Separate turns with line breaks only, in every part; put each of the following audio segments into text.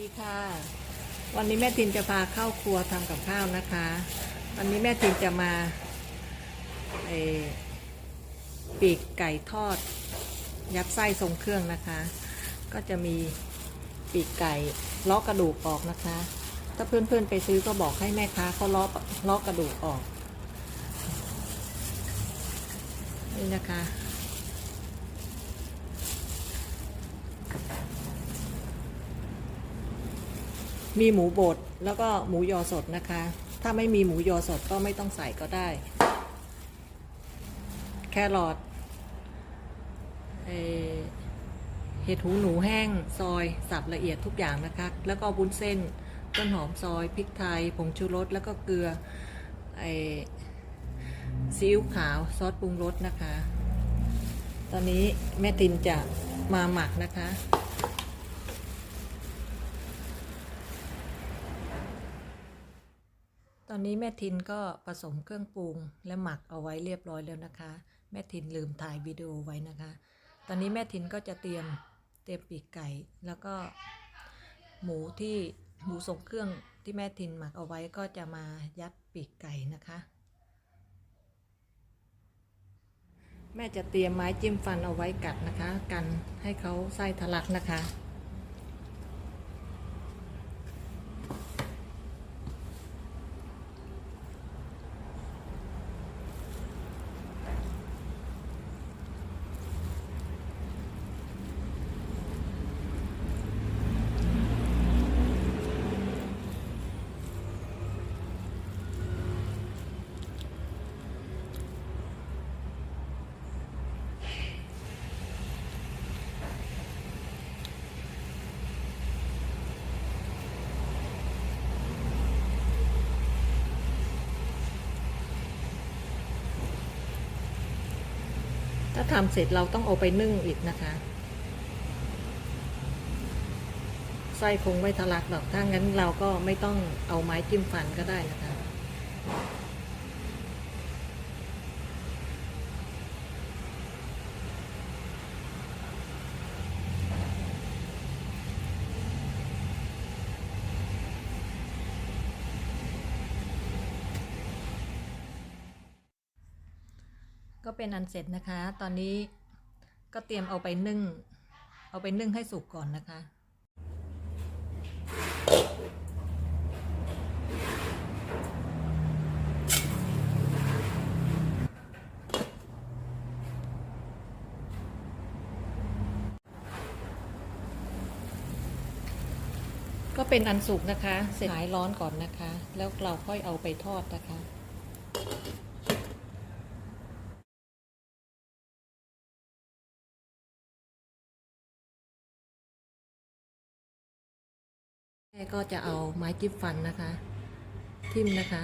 ดีค่ะ วันนี้แม่ทินจะพาเข้าครัวทำกับข้าวนะคะ วันนี้แม่ทินจะมาเอปีกไก่ทอด ยัดไส้ทรงเครื่องนะคะ ก็จะมีปีกไก่ลาะกระดูกออกนะคะ ถ้าเพื่อนๆไปซื้อก็บอกให้แม่ค้าเขาลาะเลาะกระดูกออก นี่นะคะ มีหมูบดแล้วก็หมูยอสดนะคะ ถ้าไม่มีหมูยอสดก็ไม่ต้องใส่ก็ได้ แครอทเอ่อเห็ดหูหนูแห้งซอยสับละเอียดทุกอย่างนะคะ แล้วก็บุ้นเส้นต้นหอมซอยพริกไทยผงชูรสแล้วก็เกลือไอซีอิ๊วขาวซอสปรุงรสนะคะ ตอนนี้แม่ตินจะมาหมักนะคะ ตอนนี้แม่ทินก็ผสมเครื่องปรุงและหมักเอาไว้เรียบร้อยแล้วนะคะ แม่ทินลืมถ่ายวิดีโอไว้นะคะ ตอนนี้แม่ทินก็จะเตรียมเตรียมปีกไก่ แล้วก็หมูที่หมูทรงเครื่องที่แม่ทินหมักเอาไว้ก็จะมายัดปีกไก่นะคะ แม่จะเตรียมไม้จิ้มฟันเอาไว้กัดนะคะ กันให้เขาไส้ทะลักนะคะ ถ้าทำเสร็จเราต้องเอาไปนึ่งอีกนะคะไส้คงไม่ทะลักหรอกถ้างั้นเราก็ไม่ต้องเอาไม้จิ้มฟันก็ได้นะคะ ก็เป็นอันเสร็จนะคะ ตอนนี้ก็เตรียมเอาไปนึ่ง เอาไปนึ่งให้สุกก่อนนะคะ ก็เป็นอันสุกนะคะ เสร็จหายร้อนก่อนนะคะ แล้วเราค่อยเอาไปทอดนะคะ แม่ก็จะเอาไม้จิ้มฟันนะคะ ทิ่มนะคะ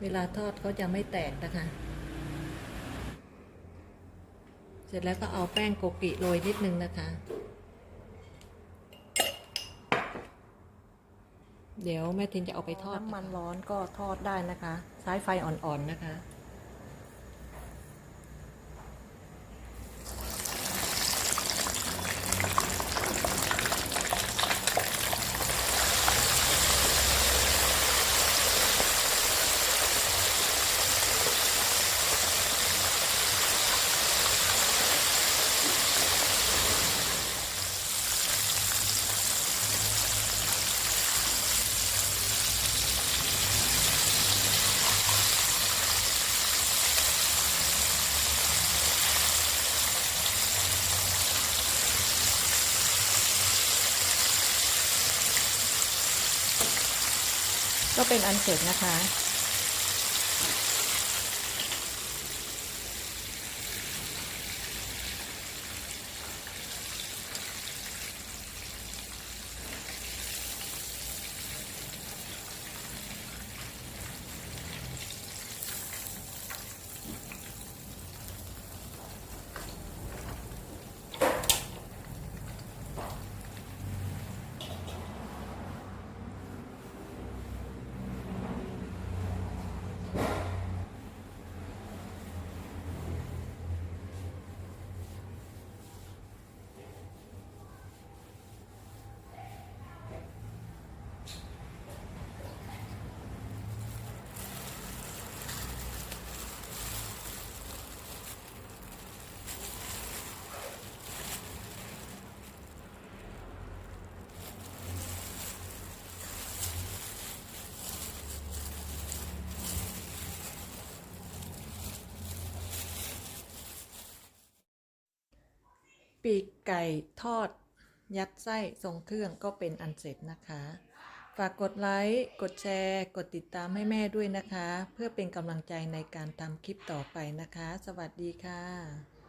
เวลาทอดเขาจะไม่แตกนะคะ เสร็จแล้วก็เอาแป้งโกกิโรยนิดนึงนะคะ เดี๋ยวแม่ทินจะเอาไปทอดน้ำมันร้อนก็ทอดได้นะคะ ใช้ไฟอ่อนๆนะคะ ก็เป็นอันเสร็จนะคะ ปีกไก่ทอด ยัดไส้ทรงเครื่องก็เป็นอันเสร็จนะคะ ฝากกดไลค์ กดแชร์ กดติดตามให้แม่ด้วยนะคะ เพื่อเป็นกำลังใจในการทำคลิปต่อไปนะคะ สวัสดีค่ะ